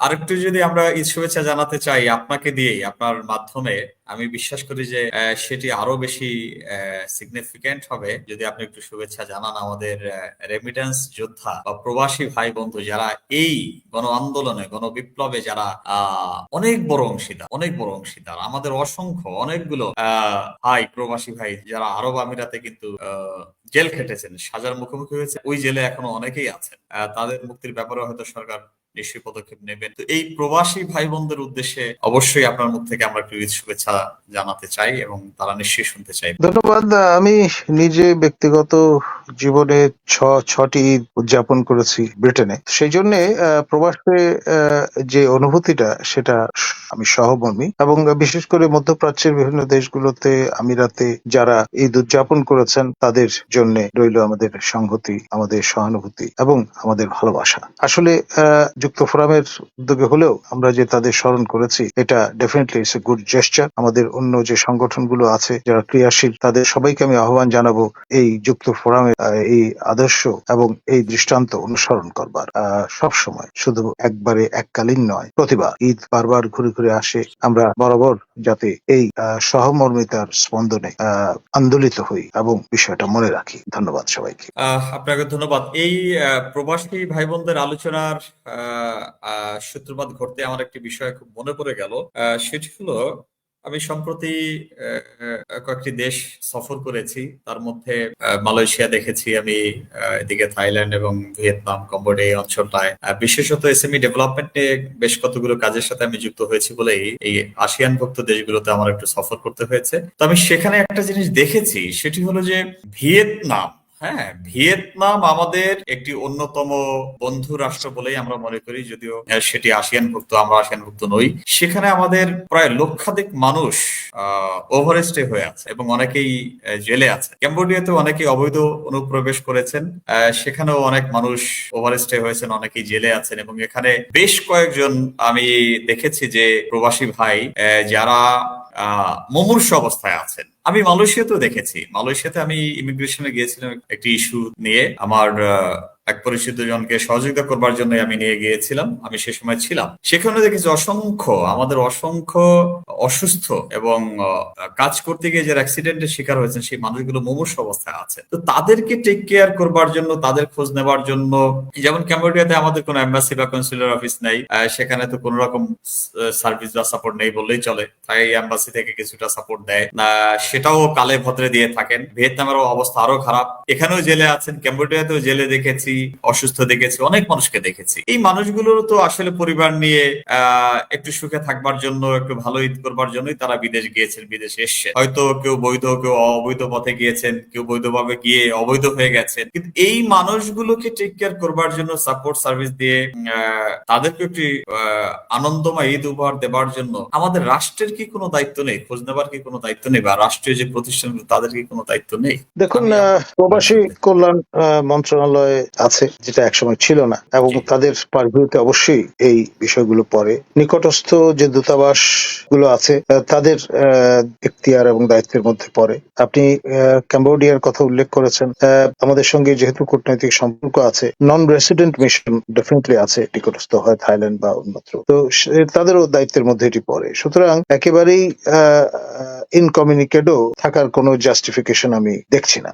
আরেকটু যদি আমরা ঈদ শুভেচ্ছা জানাতে চাই আপনাকে দিয়েই, আপনার মাধ্যমে, আমি বিশ্বাস করি যে সেটি আরও বেশি সিগনিফিকেন্ট হবে। যদি আপনি একটু শুভেচ্ছা জানান আমাদের রেমিটেন্স যোদ্ধা বা প্রবাসী ভাই বন্ধু যারা এই গণ আন্দোলনে, গণ বিপ্লবে যারা অনেক বড় অংশীদার, অনেক বড় অংশীদার, আমাদের অসংখ্য, অনেকগুলো ভাই, প্রবাসী ভাই যারা আরব আমিরাতে কিন্তু জেল খেটেছেন, সাজার মুখোমুখি হয়েছে, ওই জেলে এখনও অনেকেই আছেন। তাদের মুক্তির ব্যাপারে হয়তো সরকার নিশ্চয়ই পদক্ষেপ নেবেন। তো এই প্রবাসী ভাই বোনদের উদ্দেশ্যে অবশ্যই আপনার মুখ থেকে আমরা একটু শুভেচ্ছা জানাতে চাই এবং তারা নিশ্চয়ই শুনতে চাই ধন্যবাদ। আমি নিজে ব্যক্তিগত জীবনে ছ, ছটি উদযাপন করেছি ব্রিটেনে। সেই জন্য প্রবাসে যে অনুভূতিটা, সেটা আমি সহমর্মী এবং বিশেষ করে মধ্যপ্রাচ্যের বিভিন্ন দেশগুলোতে আমিরাতে যারা ঈদ উদযাপন করেছেন, তাদের জন্য রইল আমাদের সংহতি, আমাদের সহানুভূতি এবং আমাদের ভালোবাসা। আসলে যুক্ত ফোরামের উদ্যোগে হলেও আমরা যে তাদের স্মরণ করেছি, এটা definitely it's a good gesture আমাদের অন্য যে সংগঠনগুলো আছে যারা ক্রিয়াশীল, তাদের সবাইকে আমি আহ্বান জানাব এই যুক্ত ফোরামের এই আদর্শ এবং এই দৃষ্টান্ত অনুসরণ করবার। সব সময় শুধু একবারে এককালীন নয়, প্রতিবার ঈদ বারবার ঘুরে ঘুরে আসে। আমরা বরাবর যাতে এই সহমর্মিতার স্পন্দনে আন্দোলিত হই এবং বিষয়টা মনে রাখি। ধন্যবাদ সবাইকে। আপনাকে ধন্যবাদ। এই প্রবাসী ভাই বোনদের আলোচনার সূত্রপাত ঘটতে আমার একটি বিষয় খুব মনে পড়ে গেল। সেটি হলো, আমি সম্প্রতি কয়েকটি দেশ সফর করেছি। তার মধ্যে মালয়েশিয়া দেখেছি আমি এদিকে থাইল্যান্ড এবং ভিয়েতনাম, কম্বোডিয়া এই অঞ্চলটায়। বিশেষত এসএমই ডেভেলপমেন্ট নিয়ে বেশ কতগুলো কাজের সাথে আমি যুক্ত হয়েছি বলেই এই আসিয়ানভুক্ত দেশগুলোতে আমার একটু সফর করতে হয়েছে। তো আমি সেখানে একটা জিনিস দেখেছি, সেটি হলো যে ভিয়েতনাম হ্যাঁ ভিয়েতনাম আমাদের একটি অন্যতম বন্ধু রাষ্ট্র বলেই আমরা মনে করি যদিও আহ, সেটি আসিয়ানভুক্ত আমরা আসিয়ানভুক্ত নই। সেখানে আমাদের প্রায় লক্ষাধিক মানুষ ওভারস্টে হয়ে আছে এবং অনেকেই জেলে আছে। ক্যাম্বোডিয়াতে অনেকেই অবৈধ অনুপ্রবেশ করেছেন সেখানেও অনেক মানুষ ওভারস্টে হয়েছেন অনেকেই জেলে আছেন এবং এখানে বেশ কয়েকজন আমি দেখেছি যে প্রবাসী ভাই যারা মুমূর্ষু অবস্থায় আছেন। আমি মালয়েশিয়াতেও দেখেছি। মালয়েশিয়াতে আমি ইমিগ্রেশনে গিয়েছিলাম একটি ইস্যু নিয়ে। আমার এক পরিচিত জনকে সহযোগিতা করবার জন্য আমি নিয়ে গিয়েছিলাম, আমি সে সময় ছিলাম। সেখানে দেখেছি অসংখ্য, আমাদের অসংখ্য অসুস্থ এবং কাজ করতে গিয়ে যারা অ্যাক্সিডেন্টের শিকার হয়েছেন, সেই মানুষগুলো মুমূর্ষু অবস্থায় আছে। তো তাদেরকে টেক কেয়ার করবার জন্য, তাদের খোঁজ নেবার জন্য, যেমন ক্যাম্বোডিয়াতে আমাদের কোনো এম্বাসি বা কনসুলার অফিস নেই সেখানে তো কোনো রকম সার্ভিস বা সাপোর্ট নেই বললেই চলে। তাই এম্বাসি থেকে কিছুটা সাপোর্ট দেয়। সেটাও কালে ভদ্রে দিয়ে থাকেন। ভিয়েতনামেরও অবস্থা আরও খারাপ। এখানেও জেলে আছেন ক্যাম্বোডিয়াতেও জেলে দেখেছি। অসুস্থ দেখেছি অনেক মানুষকে দেখেছি। এই মানুষগুলোর তো আসলে পরিবার নিয়ে একটু সুখে থাকবার জন্য একটু ভালো ঈদ করবার জন্যই তারা বিদেশ গিয়েছেন বিদেশে এসছে হয়তো কেউ বৈধ কেউ অবৈধ পথে গিয়েছেন কেউ বৈধভাবে গিয়ে অবৈধ হয়ে গেছেন। কিন্তু এই মানুষগুলোকে টেক কেয়ার করবার জন্য সাপোর্ট সার্ভিস দিয়ে তাদেরকে একটি আনন্দময় ঈদ উপহার দেবার জন্য আমাদের রাষ্ট্রের কি কোনো দায়িত্ব নেই? খোঁজ নেবার কি কোনো দায়িত্ব নেই? বা রাষ্ট্রীয় যে প্রতিষ্ঠানগুলো তাদের কি কোনো দায়িত্ব নেই? দেখুন প্রবাসী কল্যাণ মন্ত্রণালয়ে আছে যেটা একসময় ছিল না। এবং। তাদের পারভিউতে অবশ্যই এই বিষয়গুলো পড়ে। নিকটস্থ যে দূতাবাসগুলো আছে তাদের এখতিয়ার এবং দায়িত্বের মধ্যে পড়ে। আপনি ক্যাম্বোডিয়ার কথা উল্লেখ করেছেন। আমাদের সঙ্গে যেহেতু কূটনৈতিক সম্পর্ক আছে নন রেসিডেন্ট মিশন ডেফিনেটলি আছে নিকটস্থ হয় থাইল্যান্ড বা অন্যত্র। তো তাদেরও দায়িত্বের মধ্যে এটি পড়ে। সুতরাং একেবারেই ইনকমিউনিকেটও থাকার কোনো জাস্টিফিকেশন আমি দেখছি না।